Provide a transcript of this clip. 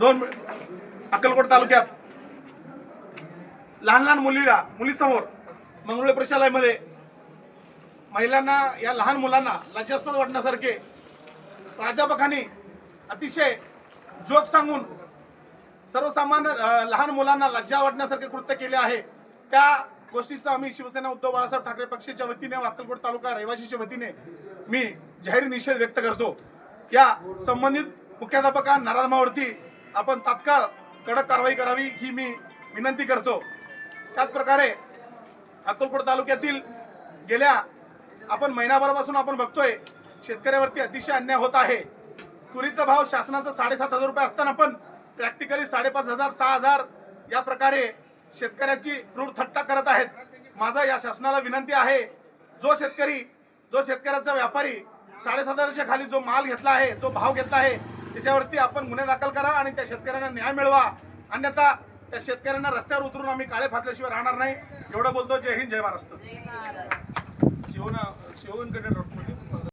दोन अक्कलकोट तालुक्यात. लहान लहान मुलीला मुलीसमोर मंगळूर प्रशालयामध्ये महिलांना या लहान मुलांना लज्जास्पद वाटण्यासारखे प्राध्यापकांनी अतिशय जोक सांगून सर्वसामान्य लहान मुलांना लज्जा वाटण्यासारखे कृत्य केले आहे. त्या गोष्टीचं आम्ही शिवसेना उद्धव बाळासाहेब ठाकरे पक्षाच्या वतीने अक्कलकोट तालुका रहिवासीच्या वतीने मी जाहीर निषेध व्यक्त करतो. या संबंधित मुख्याध्यापका नराधमावरती आपण तात्काळ कडक कारवाई करावी ही मी विनंती करतो. त्याचप्रकारे अक्कलकोट तालुक्यातील गेल्या आपण महिनाभरापासून आपण बघतोय शेतकऱ्यावरती अतिशय अन्याय होत आहे. तुरीचा भाव शासनाचा साडेसात हजार रुपये असताना पण प्रॅक्टिकली साडेपाच हजार सहा हजार या प्रकारे शेतकऱ्याची क्रूर थट्टा करत आहेत. माझा या शासनाला विनंती आहे जो शेतकरी जो शेतकऱ्याचा व्यापारी साडेसात हजाराच्या खाली जो माल घेतला आहे जो भाव घेतला आहे त्याच्यावरती आपण गुन्हे दाखल करा आणि त्या शेतकऱ्यांना न्याय मिळवा. अन्यथा त्या शेतकऱ्यांना रस्त्यावर उतरून आम्ही काळे फासल्याशिवाय राहणार नाही. एवढं बोलतो. जय हिंद जय महाराष्ट्र. शिवना शिवनकडे